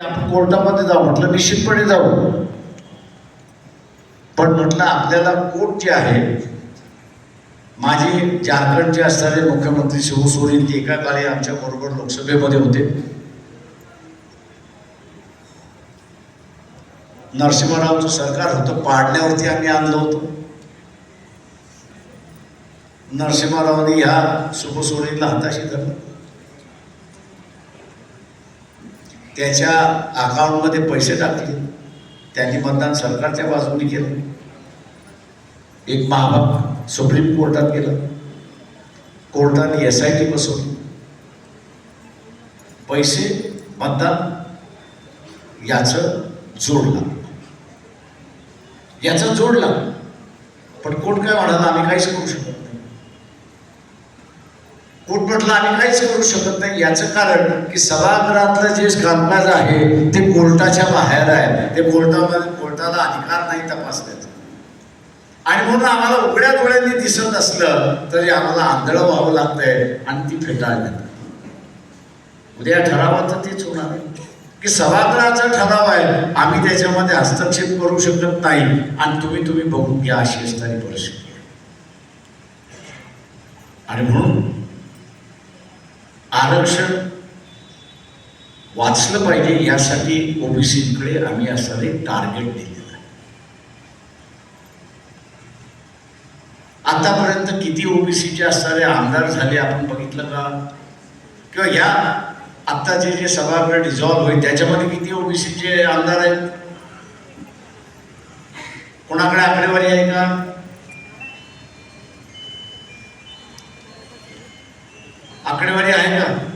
आपण कोर्टामध्ये जाऊ म्हटलं निश्चितपणे जाऊ. पण म्हटलं आपल्याला कोर्ट जे आहे माझे झारखंडचे असणारे मुख्यमंत्री शिबू सोरेन ते एका काळी आमच्या बरोबर लोकसभेमध्ये होते. नरसिंहरावचं सरकार होतं पाडण्यावरती आम्ही आणलं होतं. नरसिंहरावने ह्या शुभसोरेनला हाताशी धरलं. त्याच्या अकाउंटमध्ये पैसे टाकले. त्यांनी मतदान सरकारच्या बाजूने केलं. एक महाभाग सुप्रीम कोर्टात गेलं. कोर्टाने एस आय टी बसवली. पैसे मतदान याचं जोडला. याचा जोडला. पण कोर्ट काय म्हणाला आम्ही काहीच करू शकतो नाही म्हटलं आम्ही काहीच करू शकत नाही. याचं कारण की सभागृहातलं जे कामकाज आहे ते कोर्टाच्या बाहेर आहे. ते कोर्टामध्ये कोर्टाला अधिकार नाही तपासण्याचा. आणि म्हणून आम्हाला उघड्या डोळ्यांनी दिसत असलं तरी आम्हाला आंधळं व्हावं लागतंय आणि ती फेटाळण्यात उद्या ठरावाचं तेच होणार आहे. की सभागृहाचा ठराव आहे आम्ही त्याच्यामध्ये हस्तक्षेप करू शकत नाही आणि तुम्ही तुम्ही बघून घ्या अशी असणारी परिस्थिती आणि म्हणून आरक्षण वाचलं पाहिजे यासाठी ओबीसीकडे आम्ही असणारे टार्गेट दिलेलं आहे. आतापर्यंत किती ओबीसीचे असणारे आमदार झाले आपण बघितलं का? किंवा या आत्ताचे जे सभागृह डिझॉल्व्ह होईल त्याच्यामध्ये किती ओबीसीचे आमदार आहेत? कोणाकडे आकडेवारी आहे का? आकडेवारी आहे का?